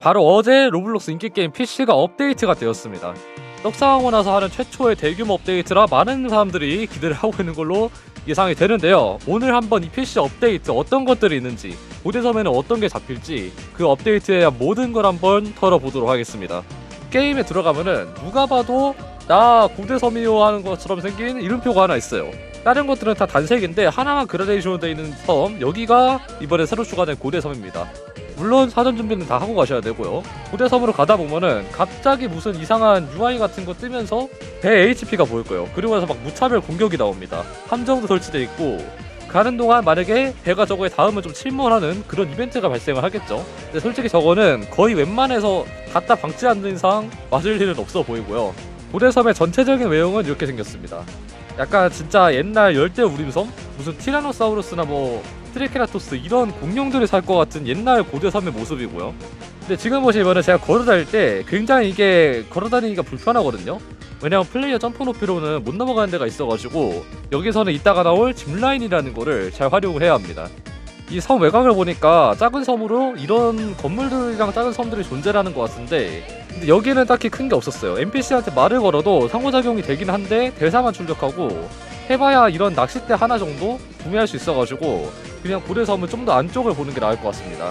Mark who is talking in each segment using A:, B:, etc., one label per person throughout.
A: 바로 어제 로블록스 인기게임 PC가 업데이트가 되었습니다. 떡상하고 나서 하는 최초의 대규모 업데이트라 많은 사람들이 기대를 하고 있는 걸로 예상이 되는데요. 오늘 한번 이 PC 업데이트 어떤 것들이 있는지, 고대섬에는 어떤 게 잡힐지, 그 업데이트에 대한 모든 걸 한번 털어보도록 하겠습니다. 게임에 들어가면은 누가 봐도 나 고대섬이요 하는 것처럼 생긴 이름표가 하나 있어요. 다른 것들은 다 단색인데 하나만 그라데이션으로 되어 있는 섬, 여기가 이번에 새로 추가된 고대섬입니다. 물론 사전 준비는 다 하고 가셔야 되고요. 고대섬으로 가다 보면은 갑자기 무슨 이상한 UI 같은 거 뜨면서 배 HP가 보일 거예요. 그리고 나서 막 무차별 공격이 나옵니다. 함정도 설치돼 있고 가는 동안 만약에 배가 저거에 닿으면 좀 침몰하는 그런 이벤트가 발생을 하겠죠. 근데 솔직히 저거는 거의 웬만해서 갖다 방치 않는 이상 맞을 일은 없어 보이고요. 고대섬의 전체적인 외형은 이렇게 생겼습니다. 약간 진짜 옛날 열대 우림섬? 무슨 티라노사우루스나 뭐 트리케라토스 이런 공룡들이 살것 같은 옛날 고대섬의 모습이고요. 근데 지금 보시면은 제가 걸어다닐 때 굉장히 이게 걸어다니기가 불편하거든요. 왜냐면 플레이어 점프 높이로는 못 넘어가는 데가 있어가지고 여기서는 이따가 나올 짚라인이라는 거를 잘 활용을 해야 합니다. 이 섬 외곽을 보니까 작은 섬으로 이런 건물들이랑 작은 섬들이 존재하는 것 같은데 근데 여기는 딱히 큰 게 없었어요. NPC한테 말을 걸어도 상호작용이 되긴 한데 대사만 출력하고 해봐야 이런 낚싯대 하나 정도 구매할 수 있어가지고 그냥 고래섬은 좀 더 안쪽을 보는 게 나을 것 같습니다.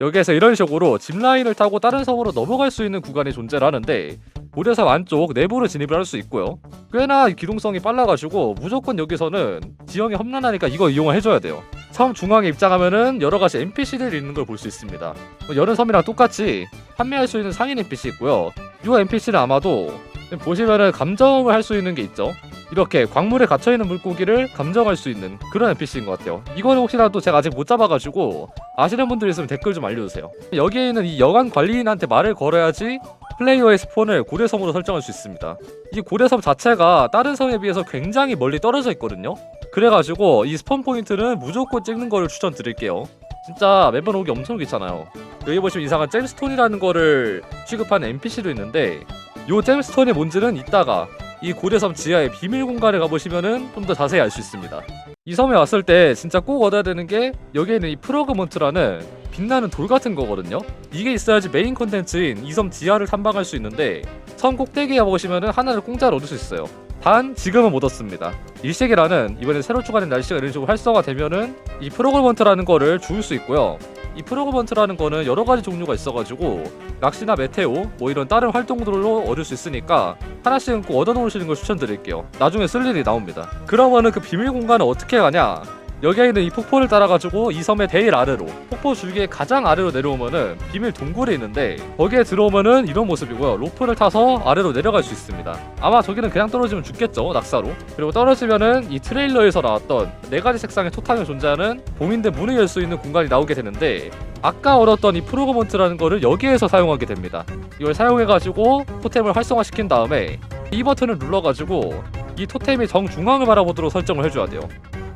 A: 여기에서 이런 식으로 짚라인을 타고 다른 섬으로 넘어갈 수 있는 구간이 존재를 하는데 고래섬 안쪽 내부로 진입을 할 수 있고요. 꽤나 기동성이 빨라가지고 무조건 여기서는 지형이 험난하니까 이거 이용을 해줘야 돼요. 섬 중앙에 입장하면은 여러 가지 NPC들이 있는 걸 볼 수 있습니다. 뭐 여름 섬이랑 똑같이 판매할 수 있는 상인 NPC 있고요. 이 NPC는 아마도 보시면은 감정을 할 수 있는 게 있죠. 이렇게 광물에 갇혀 있는 물고기를 감정할 수 있는 그런 NPC인 것 같아요. 이거는 혹시라도 제가 아직 못 잡아가지고 아시는 분들 있으면 댓글 좀 알려주세요. 여기에 있는 이 여관 관리인한테 말을 걸어야지 플레이어의 스폰을 고래섬으로 설정할 수 있습니다. 이 고래섬 자체가 다른 섬에 비해서 굉장히 멀리 떨어져 있거든요. 그래가지고 이 스폰 포인트는 무조건 찍는 거를 추천드릴게요. 진짜 매번 오기 엄청 귀찮아요. 여기 보시면 이상한 잼스톤이라는 거를 취급하는 NPC도 있는데 요 잼스톤의 뭔지는 이따가 이 고래섬 지하의 비밀 공간에 가보시면은 좀 더 자세히 알 수 있습니다. 이 섬에 왔을 때 진짜 꼭 얻어야 되는 게 여기에 있는 이 프로그먼트라는 빛나는 돌 같은 거거든요. 이게 있어야지 메인 컨텐츠인 이 섬 지하를 탐방할 수 있는데 섬 꼭대기에 가보시면은 하나를 공짜로 얻을 수 있어요. 단 지금은 못 얻습니다. 일식이라는 이번에 새로 추가된 날씨가 이런 식으로 활성화 되면은 이 프로그먼트라는 거를 주울 수 있고요. 이 프로그먼트라는 거는 여러 가지 종류가 있어가지고 낚시나 메테오 뭐 이런 다른 활동들로 얻을 수 있으니까 하나씩은 꼭 얻어놓으시는 걸 추천드릴게요. 나중에 쓸 일이 나옵니다. 그러면은 그 비밀 공간을 어떻게 가냐? 여기에 있는 이 폭포를 따라가지고 이 섬의 제일 아래로 폭포 줄기의 가장 아래로 내려오면은 비밀 동굴이 있는데 거기에 들어오면은 이런 모습이고요. 로프를 타서 아래로 내려갈 수 있습니다. 아마 저기는 그냥 떨어지면 죽겠죠 낙사로. 그리고 떨어지면은 이 트레일러에서 나왔던 네 가지 색상의 토탄이 존재하는 봉인된 문을 열 수 있는 공간이 나오게 되는데 아까 얻었던 이 프로그먼트라는 거를 여기에서 사용하게 됩니다. 이걸 사용해가지고 토템을 활성화시킨 다음에 이 버튼을 눌러가지고 이 토템이 정중앙을 바라보도록 설정을 해줘야 돼요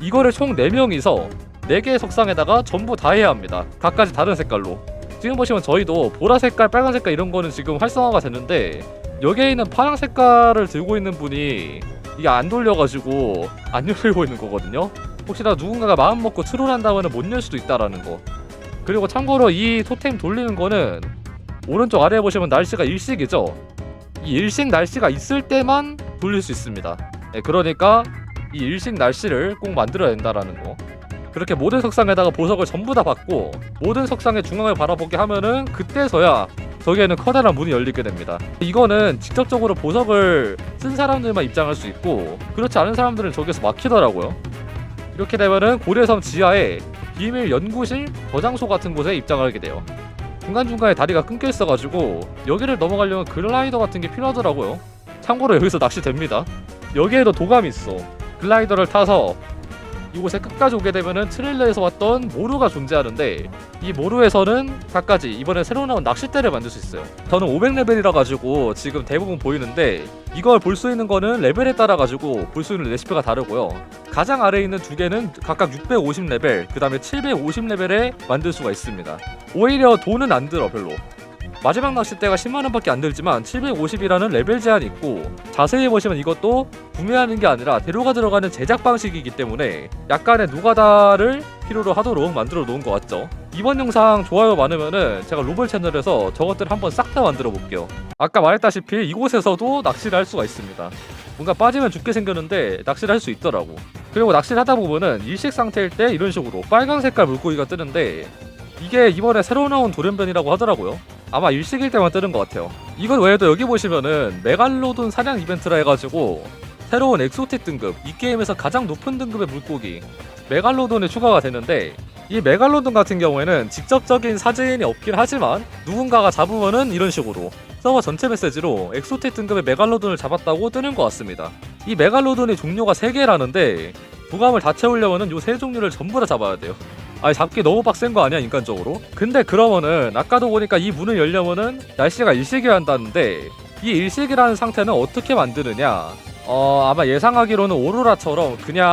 A: 이거를 총 4명이서 4개의 석상에다가 전부 다 해야 합니다. 각가지 다른 색깔로. 지금 보시면 저희도 보라 색깔, 빨간 색깔 이런 거는 지금 활성화가 됐는데 여기에 있는 파란 색깔을 들고 있는 분이 이게 안 돌려가지고 안 열리고 있는 거거든요. 혹시나 누군가가 마음 먹고 트롤한다면 못 열 수도 있다라는 거. 그리고 참고로 이 토템 돌리는 거는 오른쪽 아래에 보시면 날씨가 일식이죠. 이 일식 날씨가 있을 때만 돌릴 수 있습니다. 네, 그러니까 이 일식 날씨를 꼭 만들어야 된다라는 거. 그렇게 모든 석상에다가 보석을 전부 다 받고 모든 석상의 중앙을 바라보게 하면은 그때서야 저기에는 커다란 문이 열리게 됩니다. 이거는 직접적으로 보석을 쓴 사람들만 입장할 수 있고 그렇지 않은 사람들은 저기서 막히더라고요. 이렇게 되면은 고래섬 지하에 비밀 연구실 저장소 같은 곳에 입장을 하게 돼요. 중간중간에 다리가 끊겨 있어가지고 여기를 넘어가려면 글라이더 같은 게 필요하더라고요. 참고로 여기서 낚시 됩니다. 여기에도 도감이 있어. 글라이더를 타서 이곳에 끝까지 오게 되면은 트레일러에서 왔던 모루가 존재하는데 이 모루에서는 각가지 이번에 새로 나온 낚싯대를 만들 수 있어요. 저는 500레벨이라 가지고 지금 대부분 보이는데 이걸 볼 수 있는 거는 레벨에 따라 가지고 볼 수 있는 레시피가 다르고요. 가장 아래에 있는 두 개는 각각 650레벨, 그 다음에 750레벨에 만들 수가 있습니다. 오히려 돈은 안 들어 별로. 마지막 낚싯대가 10만원밖에 안 들지만 750이라는 레벨 제한이 있고 자세히 보시면 이것도 구매하는 게 아니라 대로가 들어가는 제작 방식이기 때문에 약간의 노가다를 필요로 하도록 만들어 놓은 것 같죠. 이번 영상 좋아요 많으면은 제가 로벌 채널에서 저것들 한번 싹 다 만들어 볼게요. 아까 말했다시피 이곳에서도 낚시를 할 수가 있습니다. 뭔가 빠지면 죽게 생겼는데 낚시를 할 수 있더라고. 그리고 낚시를 하다 보면은 일식 상태일 때 이런 식으로 빨간 색깔 물고기가 뜨는데 이게 이번에 새로 나온 돌연변이라고 하더라고요 아마 일식일 때만 뜨는 것 같아요 이것 외에도 여기 보시면은 메갈로돈 사냥 이벤트라 해가지고 새로운 엑소틱 등급 이 게임에서 가장 높은 등급의 물고기 메갈로돈이 추가가 되는데 이 메갈로돈 같은 경우에는 직접적인 사진이 없긴 하지만 누군가가 잡으면은 이런 식으로 서버 전체 메시지로 엑소틱 등급의 메갈로돈을 잡았다고 뜨는 것 같습니다. 이 메갈로돈이 종류가 3개라는데 부감을 다 채우려면은 요세 종류를 전부 다 잡아야 돼요. 아니 잡기 너무 빡센 거 아니야 인간적으로? 근데 그러면은 아까도 보니까 이 문을 열려면은 날씨가 일식이어야 한다는데 이 일식이라는 상태는 어떻게 만드느냐? 어 아마 예상하기로는 오로라처럼 그냥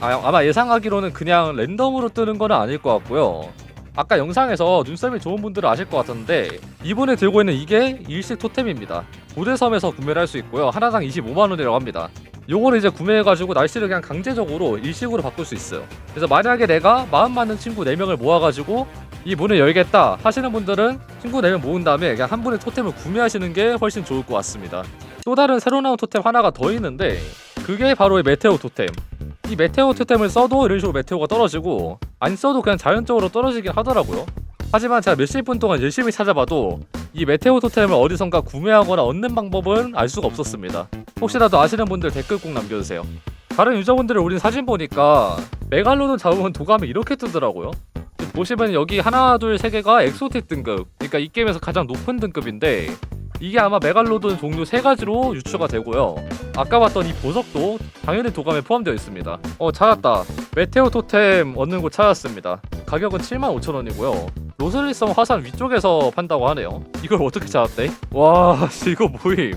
A: 아, 아마 예상하기로는 그냥 랜덤으로 뜨는 거는 아닐 것 같고요. 아까 영상에서 눈썰미 좋은 분들은 아실 것 같은데 이분이 들고 있는 이게 일식 토템입니다. 고대섬에서 구매를 할 수 있고요. 하나당 25만 원이라고 합니다. 요거를 이제 구매해가지고 날씨를 그냥 강제적으로 일식으로 바꿀 수 있어요. 그래서 만약에 내가 마음 맞는 친구 4명을 모아가지고 이 문을 열겠다 하시는 분들은 친구 4명 모은 다음에 그냥 한 분의 토템을 구매하시는 게 훨씬 좋을 것 같습니다. 또 다른 새로 나온 토템 하나가 더 있는데 그게 바로 이 메테오 토템. 이 메테오 토템을 써도 이런 식으로 메테오가 떨어지고 안 써도 그냥 자연적으로 떨어지긴 하더라고요. 하지만 제가 몇십 분 동안 열심히 찾아봐도 이 메테오 토템을 어디선가 구매하거나 얻는 방법은 알 수가 없었습니다. 혹시라도 아시는 분들 댓글 꼭 남겨주세요. 다른 유저분들이 올린 사진 보니까 메갈로돈 잡으면 도감이 이렇게 뜨더라고요. 보시면 여기 하나 둘 세 개가 엑소틱 등급, 그러니까 이 게임에서 가장 높은 등급인데 이게 아마 메갈로돈 종류 세 가지로 유추가 되고요. 아까 봤던 이 보석도 당연히 도감에 포함되어 있습니다. 어 찾았다. 메테오 토템 얻는 곳 찾았습니다. 가격은 75,000원이고요. 로슬리성 화산 위쪽에서 판다고 하네요. 이걸 어떻게 찾았대? 와, 씨, 이거 뭐임?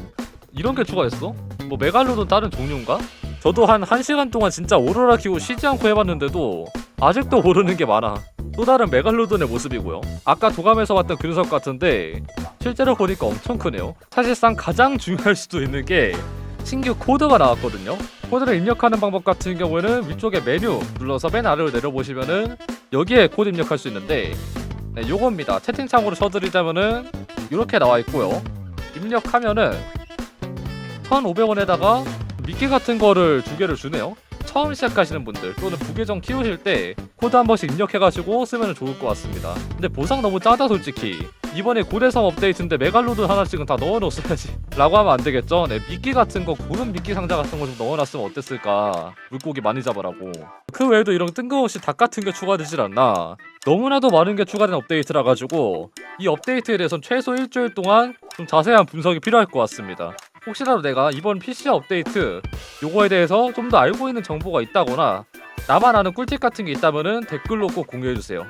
A: 이런 게 추가됐어? 뭐 메갈로돈 다른 종류인가? 저도 한 1시간 동안 진짜 오로라 키고 쉬지 않고 해봤는데도 아직도 모르는 게 많아. 또 다른 메갈로돈의 모습이고요. 아까 도감에서 봤던 그 녀석 같은데 실제로 보니까 엄청 크네요. 사실상 가장 중요할 수도 있는 게 신규 코드가 나왔거든요. 코드를 입력하는 방법 같은 경우에는 위쪽에 메뉴 눌러서 맨 아래로 내려보시면은 여기에 코드 입력할 수 있는데 네, 요겁니다. 채팅창으로 쳐드리자면은 이렇게 나와 있고요. 입력하면은 1,500원에다가 미끼 같은 거를 두 개를 주네요. 처음 시작하시는 분들 또는 부계정 키우실 때 코드 한 번씩 입력해가지고 쓰면 좋을 것 같습니다. 근데 보상 너무 짜다 솔직히. 이번에 고래섬 업데이트인데 메갈로돈 하나씩은 다 넣어놓았어야지 라고 하면 안 되겠죠? 네 미끼 같은 거 고른 미끼 상자 같은 거 좀 넣어놨으면 어땠을까 물고기 많이 잡으라고 그 외에도 이런 뜬금없이 닭 같은 게 추가되질 않나 너무나도 많은 게 추가된 업데이트라 가지고 이 업데이트에 대해선 최소 일주일 동안 좀 자세한 분석이 필요할 것 같습니다. 혹시라도 내가 이번 PC 업데이트 요거에 대해서 좀 더 알고 있는 정보가 있다거나 나만 아는 꿀팁 같은 게 있다면은 댓글로 꼭 공유해 주세요